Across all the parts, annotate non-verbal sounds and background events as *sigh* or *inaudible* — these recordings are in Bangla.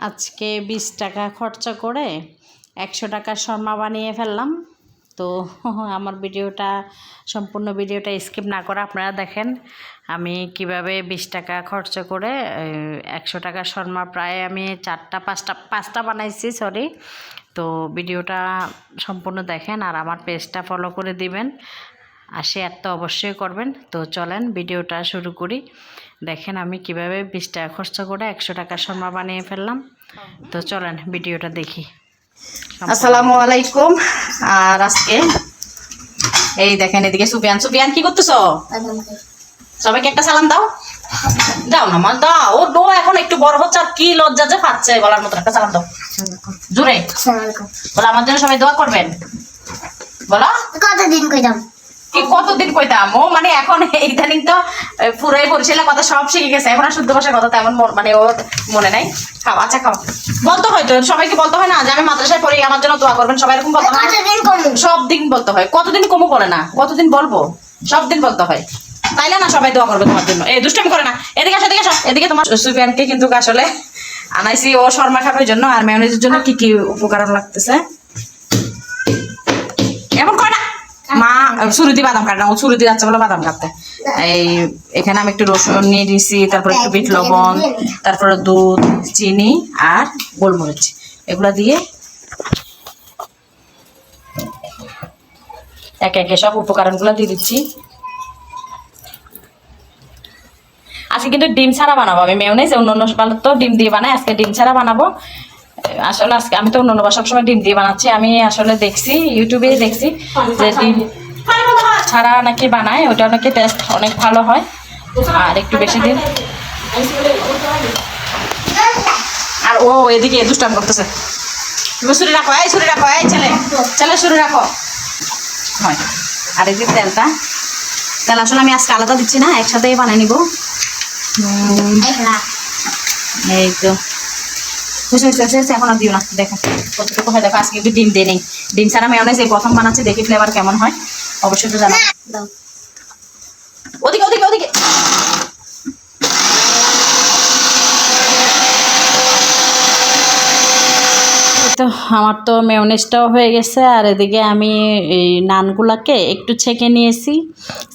আজকে বিশ টাকা খরচা করে একশো টাকার শর্মা বানিয়ে ফেললাম। তো *laughs* আমার ভিডিওটা, সম্পূর্ণ ভিডিওটা স্কিপ না করে আপনারা দেখেন আমি কীভাবে বিশ টাকা খরচ করে একশো টাকার শর্মা প্রায় আমি চারটা, পাঁচটা পাঁচটা বানাইছি সরি তো ভিডিওটা সম্পূর্ণ দেখেন আর আমার পেজটা ফলো করে দিবেন। আর শেয়ার তো অবশ্যই করবেন। তো চলেন ভিডিওটা শুরু করি। দেখেন আমি কীভাবে বিশ টাকা খরচ করে একশো টাকার শর্মা বানিয়ে ফেললাম। তো চলেন ভিডিওটা দেখি। আসসালামু আলাইকুম। আর আজকে এই দেখেন এদিকে সুফিয়ান। সুফিয়ান কি করতেছো? সবাইকে একটা সালাম দাও। দাও না মা দাও। ও ডো এখন একটু বড় হচ্ছে আর কি লজ্জা যে পাচ্ছে বলার মতো একটা সালাম দাও। জোরে। বলো আমার জন্য সবাই দোয়া করবেন। বলো। কতদিন কইতাম? কি কতদিন কইতাম? ও মানে এখন ইদানিং তো আহ, পুরাই বরিশালের কথা সব শিখে গেছে। এখন আর শুদ্ধ ভাষার কথা তেমন মানে ওর মনে নাই। খাও আচ্ছা খাও। বলতে হয় তো সবাইকে বলতে হয় না যে আমি মাদ্রাসায় পড়ি আমার জন্য দোয়া করবেন সবাই এরকম বলতে হয়? কমু। সব দিন বলতে হয়। কতদিন কমু বলে না? কতদিন বলব? সব দিন বলতে হয়। তাইলে না সবাই দোয়া করবে তোমার জন্য। এই দুষ্টামি করে না। এদিকে আসো এদিকে আসো। এদিকে তোমার সুফিয়ানকে কিন্তু আসলে আনাইছি। ও শর্মা খাবার জন্য আর মেয়নিজের জন্য কি কি উপকরণ লাগতেছে? ছুরি দিয়ে বাদাম কাটে না ও যাচ্ছে বলে বাদাম কাটতে। এই, এখানে আমি একটু রসুন নিয়ে দিয়েছি তারপর একটু বিট লবণ, তারপরে দুধ, চিনি আর গোলমরিচ। এগুলা দিয়ে একে একে সব উপকরণগুলো দিয়ে দিচ্ছি। আজকে কিন্তু ডিম ছাড়া বানাবো আমি মেয়নেজ অন্য অন্য তো ডিম দিয়ে বানাই, আজকে ডিম ছাড়া বানাবো। আসলে আজকে আমি তো অন্য সবসময় ডিম দিয়ে বানাচ্ছি, আমি আসলে দেখছি ইউটিউবে দেখছি যে ডিম ছাড়া নাকি বানায় ওটা নাকি টেস্ট অনেক ভালো হয়। আর একটু বেশি দিন। আর ও এদিকে দুষ্টাম করতেছে। তুমি ছুরি রাখো এই শুরু রাখো এই ছেলে। ছেলে শুরু রাখো। হয়। আর এই যে তেলটা। তেল আসলে আমি আজকে আলাদা দিচ্ছি না একসাথেই বানিয়ে নিব। এই তো। হয়েছে, এখন আর দিও না দেখো। কতটুকু হয় দেখো আজকে একটু ডিম দিয়ে নেই ডিম ছাড়া মেয়নেজ এই প্রথম বানাচ্ছি দেখি ফ্লেভার কেমন হয়। অবশ্যই তো জানা দাও। ওদিকে ওদিকে ওদিকে। তো আমার তো মেয়নেজটাও হয়ে গেছে, আর এদিকে আমি এই নানগুলাকে একটু ছেঁকে নিয়েছি।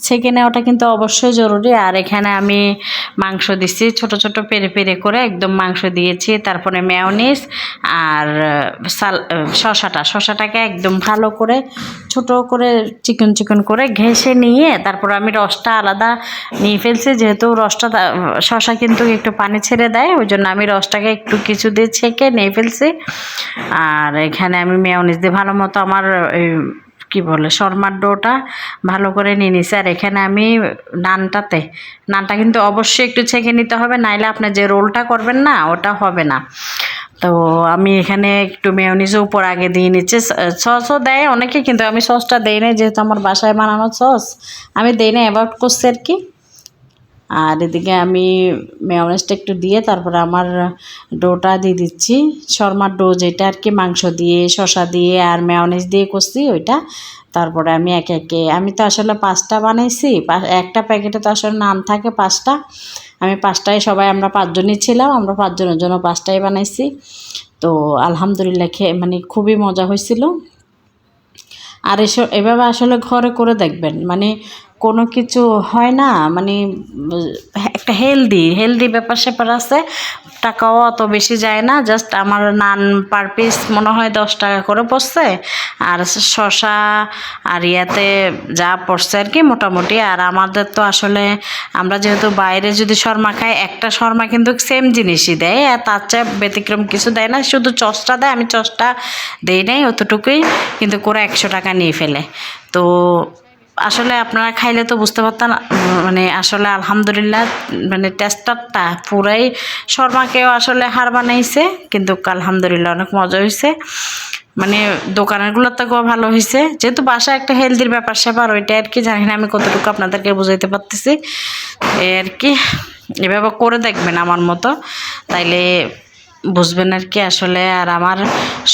ছেঁকে নেওয়াটা কিন্তু অবশ্যই জরুরি, আর এখানে আমি মাংস দিচ্ছি ছোট ছোট পেরে পেরে করে একদম মাংস দিয়েছি। তারপরে মেয়নিজ আর সাল শশাটা শশাটাকে একদম ভালো করে, ছোট করে চিকন চিকন করে ঘেঁষে নিয়ে তারপর আমি রসটা আলাদা নিয়ে ফেলছি। যেহেতু রসটা শশা কিন্তু একটু পানি ছেড়ে দেয়, ওই জন্য আমি রসটাকে একটু কিছু দিয়ে ছেঁকে নিয়ে ফেলছি। আর এখানে আমি মেয়নিজ দিয়ে ভালো মতো আমার কি বলে, শর্মার ডোটা ভালো করে নিয়ে নিছি। আর এখানে আমি নানটাতে, নানটা কিন্তু অবশ্যই একটু ছেঁকে নিতে হবে, নাইলে আপনি যে রোলটা করবেন না, ওটা হবে না। তো আমি এখানে একটু মেয়নিজও উপর আগে দিয়ে নিচ্ছি। সসও দেয় অনেকে, কিন্তু আমি সসটা দেই না যেহেতু আমার বাসায় বানানো সস, আমি দেই না অ্যাভয়েড করছি আর কি। আর এদিকে আমি মেয়নেজটা একটু দিয়ে তারপরে আমার ডোটা দিয়ে দিচ্ছি। শর্মার ডো যেটা আর কি, মাংস দিয়ে, শসা দিয়ে আর মেয়নেজ দিয়ে করছি ওইটা। তারপরে আমি একে একে, আমি তো আসলে পাঁচটা বানাইছি একটা প্যাকেটে তো আসলে নাম থাকে পাঁচটা। আমি পাঁচটায় সবাই, আমরা পাঁচজনই ছিলাম, আমরা পাঁচজনের জন্য পাঁচটাই বানাইছি। তো আলহামদুলিল্লাহ খেয়ে মানে খুবই মজা হয়েছিল। আর এসব এভাবে আসলে ঘরে করে দেখবেন। মানে কোনো কিছু হয় না মানে একটা হেলদি হেলদি ব্যাপার স্যাপার আছে, টাকাও অত বেশি যায় না জাস্ট আমার নান পার পিস মনে হয় দশ টাকা করে পড়ছে, আর শশা আর ইয়াতে যা পড়ছে আর কি মোটামুটি, আর আমাদের তো আসলে আমরা যেহেতু বাইরে যদি শর্মা খাই, একটা শর্মা কিন্তু সেম জিনিসই দেয়, আর তার চেয়ে ব্যতিক্রম কিছু দেয় না, শুধু চসটা দেয়, আমি চসটা দেই নাই অতটুকুই, কিন্তু করে একশো টাকা নিয়ে ফেলে, তো আসলে আপনারা খাইলে তো বুঝতে পারতেন মানে আসলে আলহামদুলিল্লাহ মানে টেস্টারটা পুরাই শর্মাকেও আসলে হার বানাইছে কিন্তু আলহামদুলিল্লাহ অনেক মজা হয়েছে মানে দোকানেরগুলোর থেকেও ভালো হয়েছে যেহেতু বাসা একটা হেলদির ব্যাপার স্যাপার, ওইটা আর কি, জানি না, আমি কতটুকু আপনাদেরকে বুঝাইতে পারতেছি। এই আর কি, এভাবে করে দেখবেন আমার মতো, তাইলে বুঝবেন আর কি আসলে। আর আমার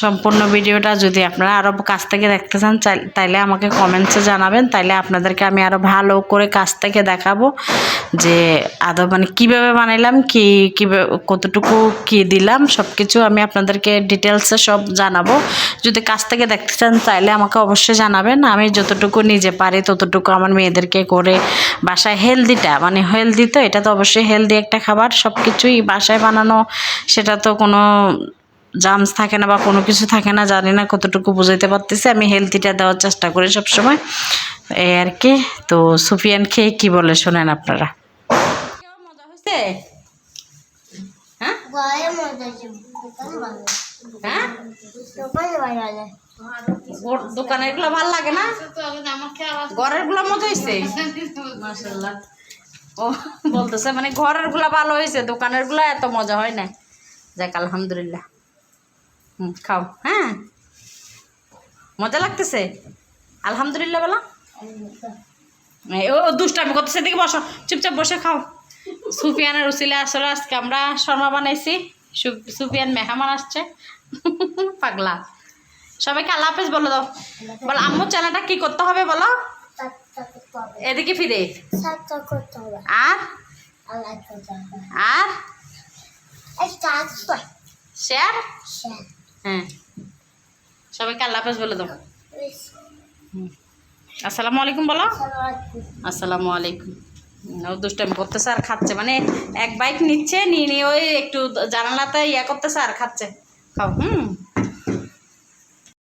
সম্পূর্ণ ভিডিওটা যদি আপনারা আরও কাছ থেকে দেখতে চান তাইলে আমাকে কমেন্টসে জানাবেন। তাইলে আপনাদেরকে আমি আরও ভালো করে কাছ থেকে দেখাবো যে আদৌ মানে কীভাবে বানাইলাম, কি, কীভাবে, কতটুকু কি দিলাম সব কিছু আমি আপনাদেরকে ডিটেলসে সব জানাব। যদি কাছ থেকে দেখতে চান, তাইলে আমাকে অবশ্যই জানাবেন। আমি যতটুকু নিজে পারি, ততটুকু আমার মেয়েদেরকে করে বাসায় হেলদিটা মানে হেলদি তো, এটা তো অবশ্যই হেলদি একটা খাবার সব কিছুই বাসায় বানানো, সেটা তো কোনো জামস থাকে না বা কোনো কিছু থাকে না জানি না কতটুকু বুঝাইতে পারতেছি। আমি হেলদিটা দেওয়ার চেষ্টা করি সবসময়। এই আর কি তো সুফিয়ান খেয়ে কি বলে শোনেন আপনারা? মজা হয়েছে হ্যাঁ? হ্যাঁ দোকানেরগুলো ভালো লাগে না? ঘরেরগুলো মজা হয়েছে ও বলতেছে মানে ঘরেরগুলা ভালো হয়েছে দোকানেরগুলো এত মজা হয় না যাক আলহামদুলিল্লাহ। হুম খাও হ্যাঁ? মজা লাগতেছে? আলহামদুলিল্লাহ বলা। ও দুষ্টামি করতেছে দিকে বসো। চুপচাপ বসে খাও। সুফিয়ানের উসিলে আসলে আজকে আমরা শর্মা বানাইছি। সুফিয়ান মেহমান আসছে। পাগলা। সবাইকে আল্লাহ হাফেজ বলো দাও। বলো আম্মু চ্যানেলটা কি করতে হবে বলো? এদিকে ফিরে। আর? আর? শেয়ার হ্যাঁ। সবাইকে আল্লাহ হাফেজ বলে দাও আসসালামু আলাইকুম বলো। আসসালামু আলাইকুম। ও দুষ্টামি করতেছে আর খাচ্ছে। মানে এক বাইক নিচ্ছে নিয়ে নিয়ে ওই একটু জানালাতে ইয়া করতেছে আর খাচ্ছে। খাও হুম।